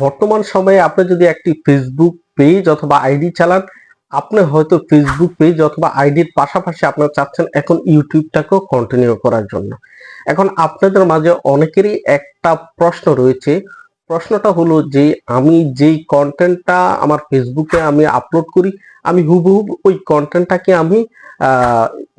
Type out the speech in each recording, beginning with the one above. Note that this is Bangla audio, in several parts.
বর্তমান সময়ে আপনি যদি একটি ফেসবুক পেজ অথবা আইডি চালান, আপনি হয়তো ফেসবুক পেজ অথবা আইডির পাশাপাশি আপনারা চাচ্ছেন এখন ইউটিউবটাকেও কন্টিনিউ করার জন্য। এখন আপনাদের মাঝে অনেকেরই একটা প্রশ্ন রয়েছে। প্রশ্নটা হলো যে, আমি যেই কন্টেন্টটা আমার ফেসবুকে আমি আপলোড করি, আমি হুবহু ওই কন্টেন্টটাকে আমি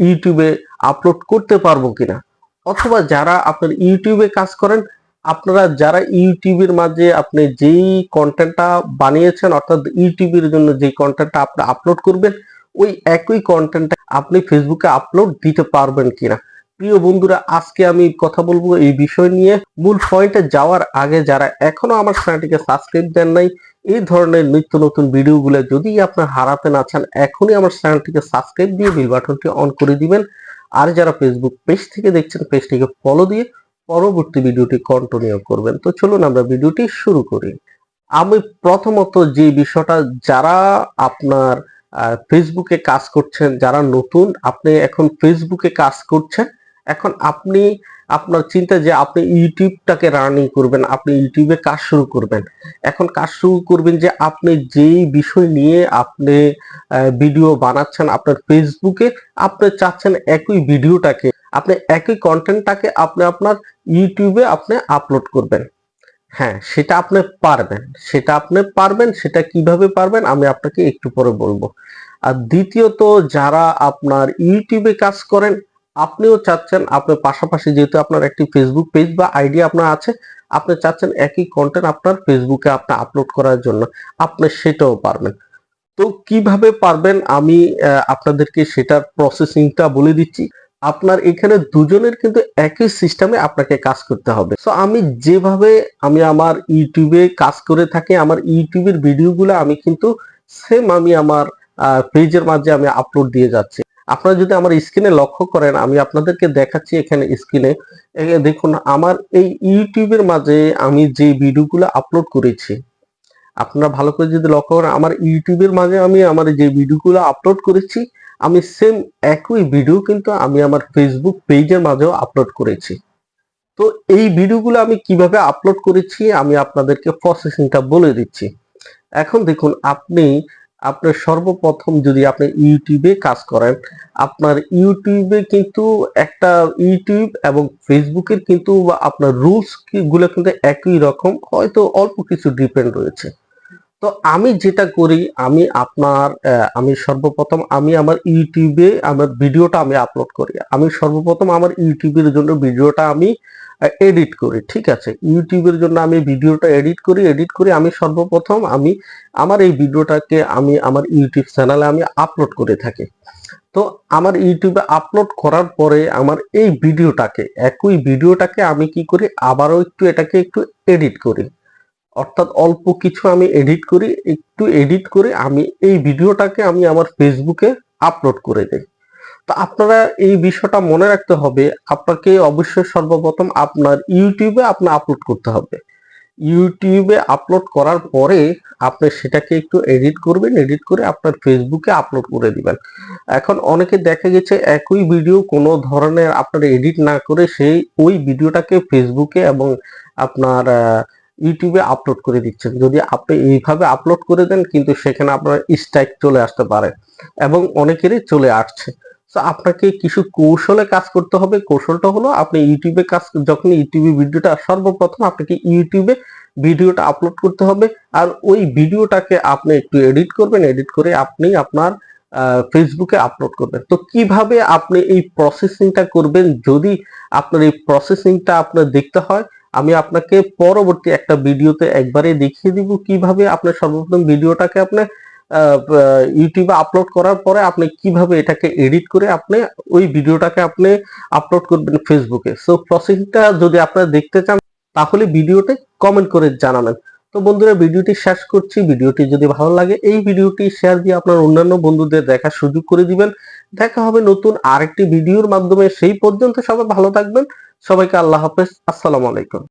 ইউটিউবে আপলোড করতে পারব কিনা? অথবা যারা আপনার ইউটিউবে কাজ করেন আপনারা যারা ইউটিউবের মাঝে আপনি যেই কন্টেন্টটা বানিয়েছেন, অর্থাৎ ইউটিউবের জন্য যেই কন্টেন্টটা আপনি আপলোড করবেন, ওই একই কন্টেন্টটা আপনি ফেসবুকে আপলোড দিতে পারবেন কিনা? প্রিয় বন্ধুরা, আজকে আমি কথা বলব এই বিষয় নিয়ে। মূল পয়েন্টে যাওয়ার আগে যারা এখনও আমার চ্যানেলটিকে সাবস্ক্রাইব দেন নাই, এই ধরনের নিত্য নতুন ভিডিওগুলো যদি আপনার হারাতে না চান, এখনই আমার চ্যানেলটিকে সাবস্ক্রাইব দিয়ে বিল বাটনটি অন করে দিবেন। আর যারা ফেসবুক পেজ থেকে দেখছেন পেজটিকে ফলো দিয়ে পরবর্তী ভিডিওটি কন্টিনিউ করবেন। তো চলুন আমরা ভিডিওটি শুরু করি। আমি প্রথমত যে বিষয়টা, যারা আপনার ফেসবুকে কাজ করছেন, যারা নতুন, আপনি এখন ফেসবুকে কাজ করছেন, এখন আপনি, আপনার চিন্তা যে আপনি ইউটিউবটাকে রানিং করবেন, আপনি ইউটিউবে কাজ শুরু করবেন। এখন কাজ শুরু করবেন যে আপনি যেই বিষয় নিয়ে আপনি ভিডিও বানাচ্ছেন, আপনার ফেসবুকে আপনি চাচ্ছেন একই ভিডিওটাকে আপনি একই কন্টেন্টটাকে আপনি আপনার ইউটিউবে আপনি আপলোড করবেন। হ্যাঁ সেটা আপনি পারবেন। সেটা আপনি পারবেন, সেটা কীভাবে পারবেন আমি আপনাকে একটু পরে বলব। আর দ্বিতীয়ত, যারা আপনার ইউটিউবে কাজ করেন, আপনিও চাচ্ছেন, আপনার পাশাপাশি যেহেতু আপনার একটি ফেসবুক পেজ বা আইডি আপনার আছে, আপনি চাচ্ছেন একই কন্টেন্ট আপনার ফেসবুকে আপনি আপলোড করার জন্য। আপনি সেটাও পারবেন। তো কীভাবে পারবেন আমি আপনাদেরকে সেটার প্রসেসিংটা বলে দিচ্ছি। আপনার এখানে দুজনের কিন্তু একই সিস্টেমে আপনাকে কাজ করতে হবে। সো আমি যেভাবে আমি আমার ইউটিউবে কাজ করে থাকি, আমার ইউটিউবের ভিডিওগুলো আমি কিন্তু সেম আমি আমার পেজের মাঝে আমি আপলোড দিয়ে যাচ্ছি। আপনারা যদি আমার স্ক্রিনে লক্ষ্য করেন, আমি আপনাদেরকে দেখাচ্ছি এখানে স্ক্রিনে দেখুন, আমার এই ইউটিউবের মাঝে আমি যে ভিডিওগুলো আপলোড করেছি, আপনারা ভালো করে যদি লক্ষ্য করেন, আমার ইউটিউবের মাঝে আমি আমার যে ভিডিওগুলো আপলোড করেছি আমি সেম একই ভিডিও কিন্তু আমি আমার ফেসবুক পেজের মাঝেও আপলোড করেছি। তো এই ভিডিওগুলো আমি কীভাবে আপলোড করেছি আমি আপনাদেরকে প্রসেসিংটা বলে দিচ্ছি। এখন দেখুন, আপনি আপনার সর্বপ্রথম যদি আপনি ইউটিউবে কাজ করেন, আপনার ইউটিউবে কিন্তু একটা ইউটিউব এবং ফেসবুকের কিন্তু আপনার রুলসগুলো কিন্তু একই রকম, হয়তো অল্প কিছু ডিপেন্ড রয়েছে। তো আমি যেটা করি, আমি আপনার আমি সর্বপ্রথম আমি আমার ইউটিউবে আমার ভিডিওটা আমি আপলোড করি। আমি সর্বপ্রথম আমার ইউটিউবের জন্য ভিডিওটা আমি এডিট করি, ঠিক আছে? ইউটিউবের জন্য আমি ভিডিওটা এডিট করি এডিট করি আমি সর্বপ্রথম আমি আমার এই ভিডিওটাকে আমি আমার ইউটিউব চ্যানেলে আমি আপলোড করে থাকি। তো আমার ইউটিউবে আপলোড করার পরে আমার এই ভিডিওটাকে, একই ভিডিওটাকে আমি কি করি, আবারও একটু এটাকে একটু এডিট করি। অর্থাৎ অল্প কিছু আমি এডিট করি, একটু এডিট করে আমি এই ভিডিওটাকে আমি আমার ফেসবুকে আপলোড করে দেই। তো আপনারা এই বিষয়টা মনে রাখতে হবে, আপনাকে অবশ্যই সর্বপ্রথম আপনার ইউটিউবে আপনি আপলোড করতে হবে। ইউটিউবে আপলোড করার পরে আপনি সেটাকে একটু এডিট করবেন এডিট করে আপনার ফেসবুকে আপলোড করে দিবেন। এখন অনেকে দেখা গেছে একই ভিডিও কোনো ধরনের আপনার এডিট না করে সেই ওই ভিডিওটাকে ফেসবুকে এবং আপনার ইউটিউবে আপলোড করে দিচ্ছেন। যদি আপনি এইভাবে আপলোড করে দেন, কিন্তু সেখানে আপনার স্ট্রাইক চলে আসতে পারে এবং অনেকেরই চলে আসছে। তো আপনাকে কিছু কৌশলে কাজ করতে হবে। কৌশলটা হলো, আপনি ইউটিউবে কাজ, যখন ইউটিউবে ভিডিওটা সর্বপ্রথম আপনাকে ইউটিউবে ভিডিওটা আপলোড করতে হবে আর ওই ভিডিওটাকে আপনি একটু এডিট করবেন। এডিট করে আপনি আপনার ফেসবুকে আপলোড করবেন। তো কীভাবে আপনি এই প্রসেসিংটা করবেন? যদি আপনার এই প্রসেসিংটা আপনার দেখতে হয় আমি আপনাকে পরবর্তী একটা ভিডিওতে একবারে দেখিয়ে দিব কীভাবে আপনার সর্বপ্রথম ভিডিওটাকে আপনি ইউটিউবে আপলোড করার পরে আপনি কীভাবে এটাকে এডিট করে আপনি ওই ভিডিওটাকে আপনি আপলোড করবেন ফেসবুকে সো প্রসেসিংটা যদি আপনারা দেখতে চান, তাহলে ভিডিওতে কমেন্ট করে জানাবেন। তো বন্ধুরা, ভিডিওটি শেষ করছি। ভিডিওটি যদি ভালো লাগে, এই ভিডিওটি শেয়ার দিয়ে আপনার অন্যান্য বন্ধুদের দেখার সুযোগ করে দিবেন। দেখা হবে নতুন আরেকটি ভিডিওর মাধ্যমে। সেই পর্যন্ত সবাই ভালো থাকবেন। সবাইকে আল্লাহ হাফেজ। আসসালামু আলাইকুম।